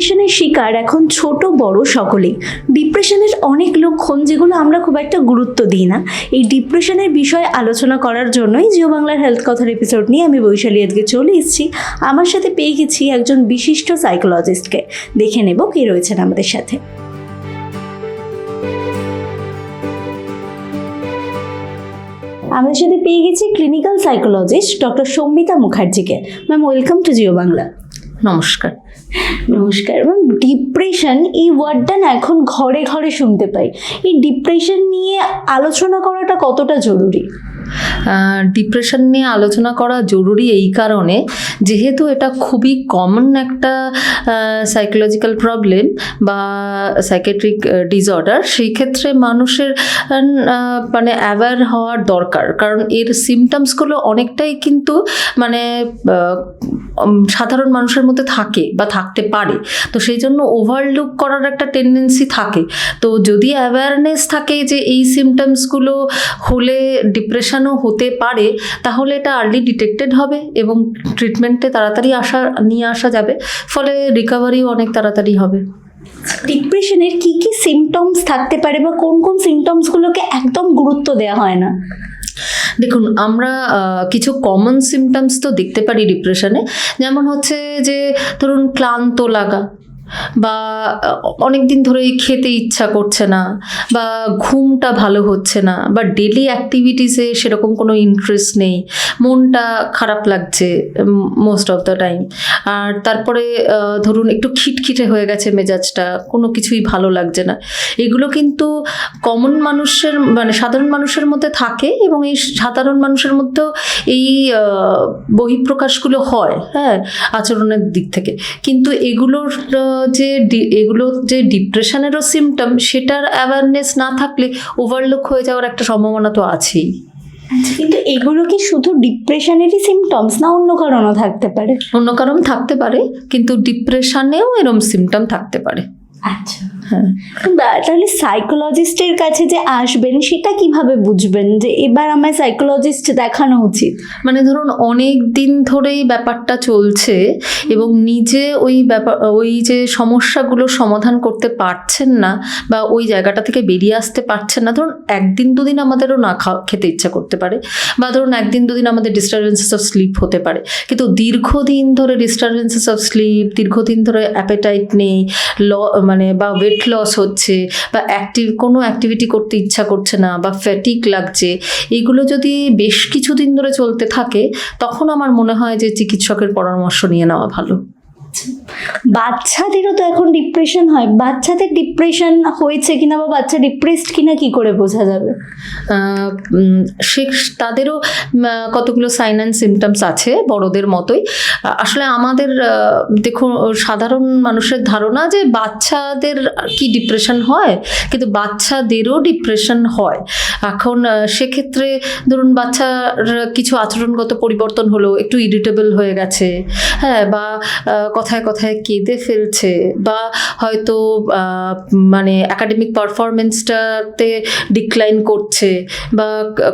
ডিপ্রেশনের শিকার এখন ছোট, বড় সকলেই ডিপ্রেশনের অনেক লক্ষণ যেগুলো আমরা খুব একটা গুরুত্ব দিই না। এই ডিপ্রেশনের বিষয়ে আলোচনা করার জন্যই জিও বাংলার হেলথ কথার এপিসোড নিয়ে আমি বৈশালী আজকে চলে এসেছি। আমার সাথে পেয়ে গেছি একজন বিশিষ্ট সাইকোলজিস্টকে দেখে নেব কে রয়েছেন আমাদের সাথে। আমাদের সাথে পেয়ে গেছি clinical psychologist doctor Soumita মুখার্জিকে। Ma'am welcome to Jio Bangla নমস্কার। নমস্কার, এবং ডিপ্রেশন এই ওয়ার্ডটা না এখন ঘরে ঘরে শুনতে পাই। এই ডিপ্রেশন নিয়ে আলোচনা করাটা কতটা জরুরি? ডিপ্রেশন নিয়ে আলোচনা করা জরুরি এই কারণে। যেহেতু এটা খুবই কমন একটা সাইকোলজিক্যাল প্রবলেম বা সাইকেট্রিক ডিসঅর্ডার সেই ক্ষেত্রে মানুষের মানে অ্যাওয়্যার হওয়ার দরকার। কারণ এর সিমটমসগুলো অনেকটাই কিন্তু মানে সাধারণ মানুষের মধ্যে থাকে বা থাকতে পারে। তো সেই জন্য ওভারলুক করার একটা টেন্ডেন্সি থাকে। তো যদি অ্যাওয়ারনেস থাকে যে এই সিমটমসগুলো হলে ডিপ্রেশনও হতে পারে তাহলে এটা আর্লি ডিটেক্টেড হবে এবং ট্রিটমেন্টে তাড়াতাড়ি আসা নিয়ে আসা যাবে ফলে রিকভারিও অনেক তাড়াতাড়ি হবে। ডিপ্রেশনের কি কি সিমটমস থাকতে পারে বা কোন কোন সিমটমসগুলোকে একদম গুরুত্ব দেওয়া হয় না? দেখুন আমরা কিছু কমন সিমটমস তো দেখতে পারি ডিপ্রেশনে যেমন হচ্ছে যে ধরুন ক্লান্ত লাগা বা অনেক দিন ধরেই খেতে ইচ্ছা করছে না বা ঘুমটা ভালো হচ্ছে না বা ডেলি অ্যাক্টিভিটিসে সেরকম কোনো ইন্টারেস্ট নেই, মনটা খারাপ লাগছে মোস্ট অফ দ্য টাইম আর তারপরে ধরুন একটু খিটখিটে হয়ে গেছে মেজাজটা, কোনো কিছুই ভালো লাগছে না। এগুলো কিন্তু কমন মানুষের মানে সাধারণ মানুষের মধ্যে থাকে এবং এই সাধারণ মানুষের মধ্যেও এই বহিঃপ্রকাশগুলো হয় হ্যাঁ আচরণের দিক থেকে। কিন্তু এগুলোর যে এগুলো যে ডিপ্রেশনেরও সিমটম সেটার অ্যাওয়ারনেস না থাকলে ওভারলুক হয়ে যাওয়ার একটা সম্ভাবনা তো আছেই। কিন্তু এগুলো কি শুধু ডিপ্রেশনেরই সিমটমস না অন্য কারণও থাকতে পারে? অন্য কারণ থাকতে পারে কিন্তু ডিপ্রেশনেও এরম সিমটম থাকতে পারে। আচ্ছা। তাহলে সাইকোলজিস্টের কাছে যে আসবেন, সেটা কীভাবে বুঝবেন? যে এবার আমায় সাইকোলজিস্ট দেখানো উচিত। মানে ধরুন, অনেক দিন ধরেই ব্যাপারটা চলছে এবং নিজে ওই ব্যাপার ওই যে সমস্যাগুলো সমাধান করতে পারছেন না বা ওই জায়গাটা থেকে বেরিয়ে আসতে পারছেন না, ধরুন, একদিন দুদিন আমাদেরও না খেতে ইচ্ছা করতে পারে বা ধরুন, একদিন দুদিন আমাদের ডিস্টারবেন্সেস অফ স্লিপ হতে পারে। কিন্তু দীর্ঘদিন ধরে ডিস্টারবেন্সেস অফ স্লিপ দীর্ঘদিন ধরে অ্যাপেটাইট নেই, ল মানে বা ওয়েট লস হচ্ছে বা অ্যাক্টিভ কোনো অ্যাক্টিভিটি করতে ইচ্ছা করছে না বা ফ্যাটিক লাগছে, এগুলো যদি বেশ কিছুদিন ধরে চলতে থাকে, তখন আমার মনে হয় যে চিকিৎসকের পরামর্শ নিয়ে নেওয়া ভালো। বাচ্চাদেরও তো এখন ডিপ্রেশন হয়। বাচ্চাদের ডিপ্রেশন হয়েছে কিনা বা বাচ্চা ডিপ্রেসড কিনা কি করে বোঝা যাবে? সে তাদেরও কতগুলো সাইন অ্যান্ড সিমটমস আছে বড়দের মতোই। আসলে আমাদের দেখুন সাধারণ মানুষের ধারণা যে বাচ্চাদের কি ডিপ্রেশন হয়, কিন্তু বাচ্চাদেরও ডিপ্রেশন হয়। এখন সেক্ষেত্রে ধরুন বাচ্চার কিছু আচরণগত পরিবর্তন হলো, একটু ইরিটেবল হয়ে গেছে হ্যাঁ বা কথায় কথায় কেঁদে ফেলছে বা হয়তো মানে একাডেমিক পারফরমেন্সটাতে ডিক্লাইন করছে বা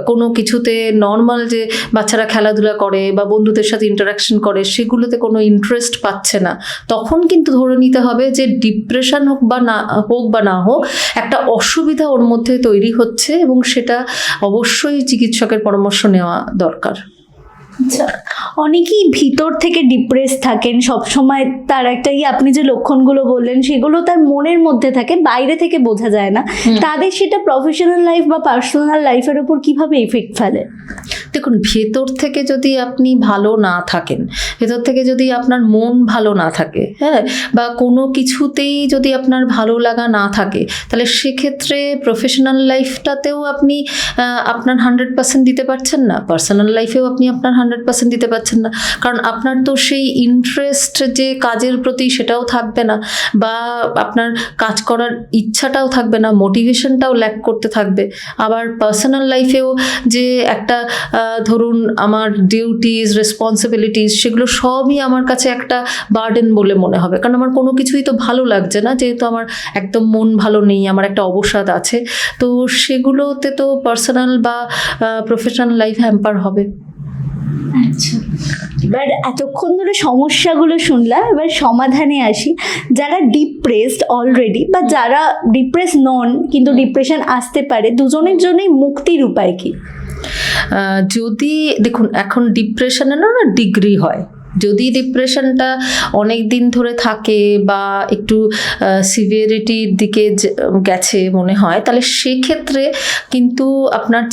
কোনো কিছুতে নর্মাল যে বাচ্চারা খেলাধুলা করে বা বন্ধুদের সাথে ইন্টারাকশন করে সেগুলোতে কোনো ইন্টারেস্ট পাচ্ছে না। তখন কিন্তু ধরে নিতে হবে যে ডিপ্রেশন হোক বা না, হোক বা না হোক, একটা অসুবিধা ওর মধ্যে তৈরি হচ্ছে এবং সেটা অবশ্যই চিকিৎসকের পরামর্শ নেওয়া দরকার। আচ্ছা। অনেকেই ভিতর থেকে ডিপ্রেস থাকেন। সব সময় তার একটা আপনি যে লক্ষণগুলো বললেন সেগুলো তার মনের মধ্যে থাকে বাইরে থেকে বোঝা যায় না। তাদের সেটা প্রফেশনাল লাইফ বা পার্সোনাল লাইফের উপর কীভাবে ইফেক্ট ফেলে? দেখুন ভেতর থেকে যদি আপনি ভালো না থাকেন ভেতর থেকে যদি আপনার মন ভালো না থাকে হ্যাঁ বা কোনো কিছুতেই যদি আপনার ভালো লাগা না থাকে তাহলে সেক্ষেত্রে প্রফেশনাল লাইফটাতেও আপনি আপনার হান্ড্রেড পার্সেন্ট দিতে পারছেন না। পার্সোনাল লাইফেও আপনি আপনার হান্ড্রেড পার্সেন্ট দিতে পারছেন না। কারণ আপনার তো সেই ইন্টারেস্ট যে কাজের প্রতি সেটাও থাকবে না বা আপনার কাজ করার ইচ্ছাটাও থাকবে না মোটিভেশনটাও ল্যাক করতে থাকবে। আবার পার্সোনাল লাইফেও যে একটা ধরুন আমার ডিউটিস রেসপন্সিবিলিটিস সেগুলো সবই আমার কাছে একটা বার্ডেন বলে মনে হবে। কারণ আমার কোনো কিছুই তো ভালো লাগছে না, যেহেতু আমার একদম মন ভালো নেই, আমার একটা অবসাদ আছে। তো সেগুলোতে তো পার্সোনাল বা প্রফেশনাল লাইফ হ্যাম্পার হবে। এবার এতক্ষণ ধরে সমস্যাগুলো শুনলাম এবার সমাধানে আসি। যারা ডিপ্রেসড অলরেডি বা যারা ডিপ্রেস নন কিন্তু ডিপ্রেশন আসতে পারে দুজনের জন্যই মুক্তির উপায় কি? যদি দেখুন এখন ডিপ্রেশনের না ডিগ্রি হয়। যদি ডিপ্রেশনটা অনেক দিন ধরে থাকে বা একটু সিভিয়ারিটির দিকে গেছে মনে হয়, তাহলে সেক্ষেত্রে কিন্তু আপনার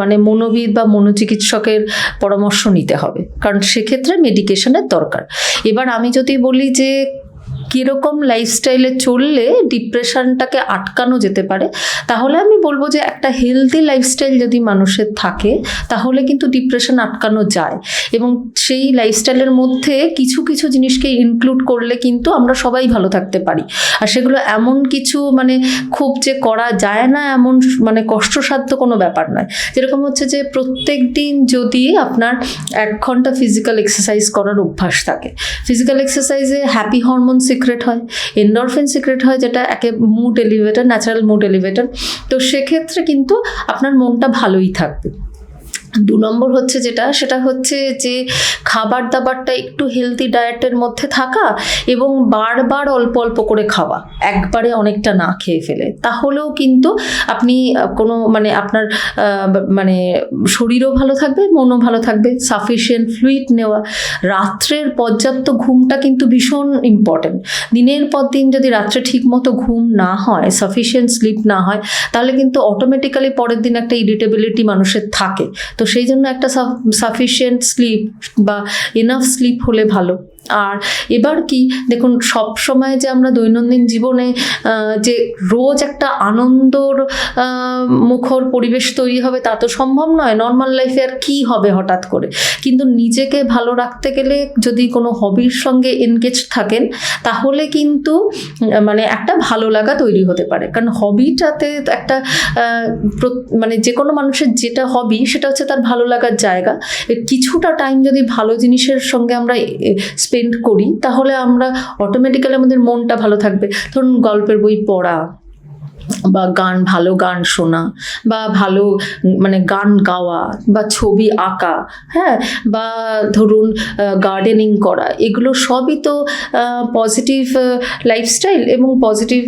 মানে মনোবিদ বা মনোচিকিৎসকের পরামর্শ নিতে হবে। কারণ সেক্ষেত্রে মেডিকেশনের দরকার। এবার আমি যদি বলি যে কীরকম লাইফস্টাইলে চললে ডিপ্রেশনটাকে আটকানো যেতে পারে, তাহলে আমি বলব যে একটা হেলদি লাইফস্টাইল যদি মানুষের থাকে, তাহলে কিন্তু ডিপ্রেশন আটকানো যায়। এবং সেই লাইফস্টাইলের মধ্যে কিছু কিছু জিনিসকে ইনক্লুড করলে কিন্তু আমরা সবাই ভালো থাকতে পারি। আর সেগুলো এমন কিছু মানে খুব যে করা যায় না, এমন মানে কষ্টসাধ্য কোনো ব্যাপার নয়। যেরকম হচ্ছে যে প্রত্যেক দিন যদি আপনার এক ঘণ্টা ফিজিক্যাল এক্সারসাইজ করার অভ্যাস থাকে ফিজিক্যাল এক্সারসাইজে হ্যাপি হরমোন সিক্রেট হয় এন্ডরফিন সিক্রেট হয়, যেটা একে mood elevator natural mood elevator তো সেক্ষেত্রে কিন্তু আপনার মনটা ভালোই থাকবে। দু নম্বর হচ্ছে যেটা, সেটা হচ্ছে যে খাবার দাবারটা একটু হেলদি ডায়েটের মধ্যে থাকা এবং বারবার অল্প অল্প করে খাওয়া, একবারে অনেকটা না খেয়ে ফেলে। তাহলেও কিন্তু আপনি কোনো মানে আপনার মানে শরীরও ভালো থাকবে, মনও ভালো থাকবে সাফিসিয়েন্ট ফ্লুইড নেওয়া। রাত্রের পর্যাপ্ত ঘুমটা কিন্তু ভীষণ ইম্পর্টেন্ট দিনের পর দিন যদি রাত্রে ঠিক মতো ঘুম না হয় সাফিসিয়েন্ট স্লিপ না হয়, তাহলে কিন্তু অটোমেটিক্যালি পরের দিন একটা ইরিটেবিলিটি মানুষের থাকে। তো সেই জন্য একটা সাফিসিয়েন্ট স্লিপ বা এনাফ স্লিপ হলে ভালো। আর এবার কি, দেখুন, সব সময় যে আমরা দৈনন্দিন জীবনে যে রোজ একটা আনন্দর মুখর পরিবেশ তৈরি হবে তা তো সম্ভব নয়। নর্মাল লাইফে আর কি হবে হঠাৎ করে? কিন্তু নিজেকে ভালো রাখতে গেলে যদি কোনো হবির সঙ্গে এনগেজ থাকেন, তাহলে কিন্তু মানে একটা ভালো লাগা তৈরি হতে পারে। কারণ হবিটাতে একটা মানে যে কোনো মানুষের যেটা হবি সেটা হচ্ছে তার ভালো লাগার জায়গা। কিছুটা টাইম যদি ভালো জিনিসের সঙ্গে আমরা স্পেন্ড করি, তাহলে আমরা অটোমেটিক্যালি আমাদের মনটা ভালো থাকবে। ধরুন গল্পের বই পড়া, বা গান, ভালো গান শোনা, বা ভালো মানে গান গাওয়া, বা ছবি আঁকা হ্যাঁ? বা ধরুন গার্ডেনিং করা, এগুলো সবই তো পজিটিভ লাইফস্টাইল এবং পজিটিভ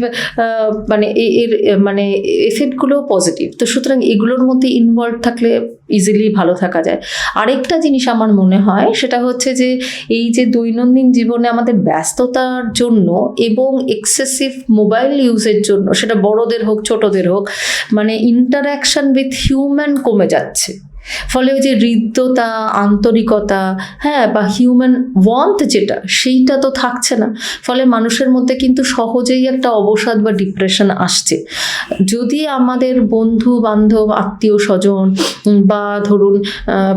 মানে এর মানে এফেক্টগুলো পজিটিভ তো সুতরাং এগুলোর মধ্যে ইনভলভ থাকলে ইজিলি ভালো থাকা যায়। আরেকটা জিনিস আমার মনে হয়, সেটা হচ্ছে যে এই যে দৈনন্দিন জীবনে আমাদের ব্যস্ততার জন্য এবং এক্সেসিভ মোবাইল ইউজের জন্য, সেটা বড়দের হোক, ছোটদের হোক মানে ইন্টারাকশন উইথ হিউম্যান কমে যাচ্ছে। ফলে ওই যে হৃদ্যতা, আন্তরিকতা হ্যাঁ বা হিউম্যান ওয়ান্থ যেটা, সেইটা তো থাকছে না। ফলে মানুষের মধ্যে কিন্তু সহজেই একটা অবসাদ বা ডিপ্রেশন আসছে। যদি আমাদের বন্ধু, বান্ধব, আত্মীয় স্বজন বা ধরুন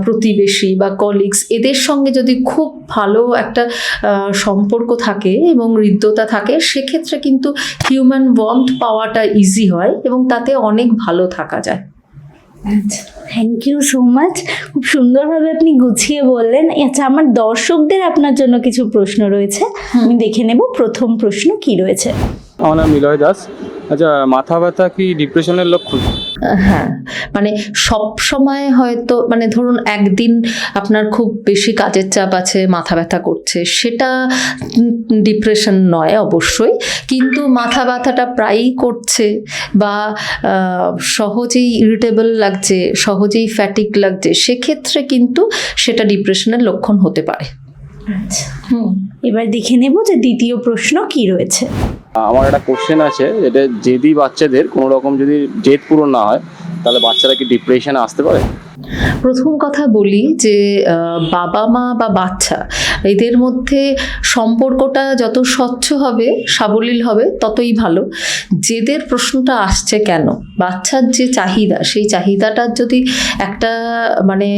প্রতিবেশী বা কলিগস এদের সঙ্গে যদি খুব ভালো একটা সম্পর্ক থাকে এবং হৃদ্যতা থাকে, সেক্ষেত্রে কিন্তু হিউম্যান ওয়ার্মথ পাওয়াটা ইজি হয় এবং তাতে অনেক ভালো থাকা যায়। আচ্ছা থ্যাংক ইউ সো মাচ খুব সুন্দরভাবে আপনি গুছিয়ে বললেন। আচ্ছা আমার দর্শকদের আপনার জন্য কিছু প্রশ্ন রয়েছে। আমি দেখে নেব প্রথম প্রশ্ন কি রয়েছে। আমার নাম নিলয় দাস। আচ্ছা মাথা ব্যথা কি ডিপ্রেশনের লক্ষণ? হ্যাঁ। মানে সব সময় হয়তো মানে ধরুন একদিন আপনার খুব বেশি কাজের চাপ আছে মাথা ব্যথা করছে সেটা ডিপ্রেশন নয় অবশ্যই। কিন্তু মাথা ব্যথাটা প্রায়ই করছে বা সহজেই ইরিটেবল লাগছে সহজেই ফ্যাটিক লাগছে সেক্ষেত্রে কিন্তু সেটা ডিপ্রেশনের লক্ষণ হতে পারে। আচ্ছা। হুম। এবার দেখে নেব যে দ্বিতীয় প্রশ্ন কি রয়েছে। আমার একটা কোশ্চেন আছে, যেটা জেদি বাচ্চাদের কোনো রকম যদি জেদ পূরণ না হয় তাহলে বাচ্চারা কি ডিপ্রেশনে আসতে পারে? প্রথম কথা বলি যে বাবা মা বা বাচ্চা, এদের মধ্যে সম্পর্কটা যত স্বচ্ছ হবে, সাবলীল হবে, ততই ভালো। জেদের প্রশ্নটা আসছে কেন? বাচ্চার যে চাহিদা, সেই চাহিদাটার যদি একটা মানে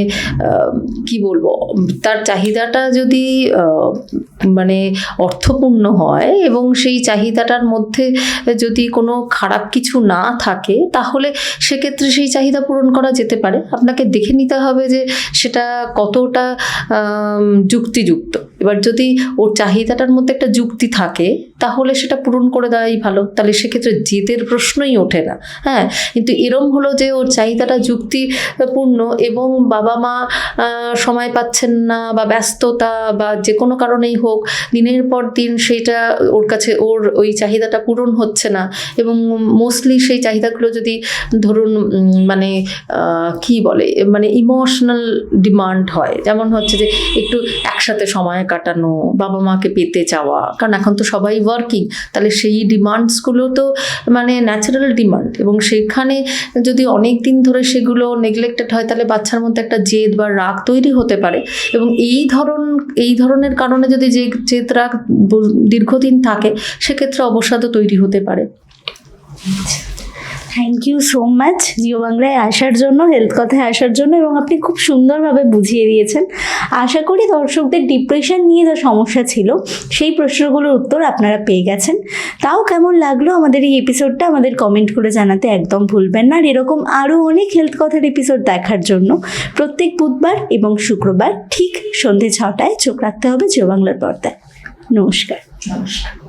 কি বলব, তার চাহিদাটা যদি মানে অর্থপূর্ণ হয় এবং সেই চাহিদাটার মধ্যে যদি কোনো খারাপ কিছু না থাকে, তাহলে সেক্ষেত্রে সেই চাহিদা পূরণ করা যেতে পারে। আপনাকে দেখে নিতে হবে যে সেটা কতটা যুক্তিযুক্ত। এবার যদি ওর চাহিদাটার মধ্যে একটা যুক্তি থাকে, তাহলে সেটা পূরণ করে দেওয়াই ভালো। তাহলে সেক্ষেত্রে জেদের প্রশ্নই ওঠে না। হ্যাঁ কিন্তু এরম হলো যে ওর চাহিদাটা যুক্তিপূর্ণ এবং বাবা মা সময় পাচ্ছেন না বা ব্যস্ততা বা যে কোনো কারণেই হোক, দিনের পর দিন সেইটা ওর কাছে, ওর ওই চাহিদাটা পূরণ হচ্ছে না। এবং মোস্টলি সেই চাহিদাগুলো যদি ধরুন মানে কি বলে মানে ইমোশনাল ডিমান্ড হয়। যেমন হচ্ছে যে একটু একসাথে সময় কাটানো, বাবা মাকে পেতে চাওয়া, কারণ এখন তো সবাই ওয়ার্কিং তাহলে সেই ডিমান্ডসগুলো তো মানে ন্যাচারাল ডিমান্ড এবং সেখানে যদি অনেক দিন ধরে সেগুলো নেগলেক্টেড হয়, তাহলে বাচ্চার মধ্যে একটা জেদ বা রাগ তৈরি হতে পারে এবং এই ধরন, এই ধরনের কারণে যদি যে জেদ রাগ দীর্ঘদিন থাকে, সেক্ষেত্রে অবসাদও তৈরি হতে পারে। Thank you so much Jio বাংলায় আসার জন্য হেলথ কথায় আসার জন্য এবং আপনি খুব সুন্দরভাবে বুঝিয়ে দিয়েছেন। আশা করি দর্শকদের ডিপ্রেশন নিয়ে যা সমস্যা ছিল, সেই প্রশ্নগুলোর উত্তর আপনারা পেয়ে গেছেন। তাও কেমন লাগল আমাদের এই এপিসোডটা আমাদের কমেন্ট করে জানাতে একদম ভুলবেন না। আর এরকম আরও অনেক হেলথ কথার এপিসোড দেখার জন্য প্রত্যেক বুধবার এবং শুক্রবার ঠিক সন্ধে ছটায় চোখ রাখতে হবে জিও বাংলার পর্দায়। নমস্কার। নমস্কার।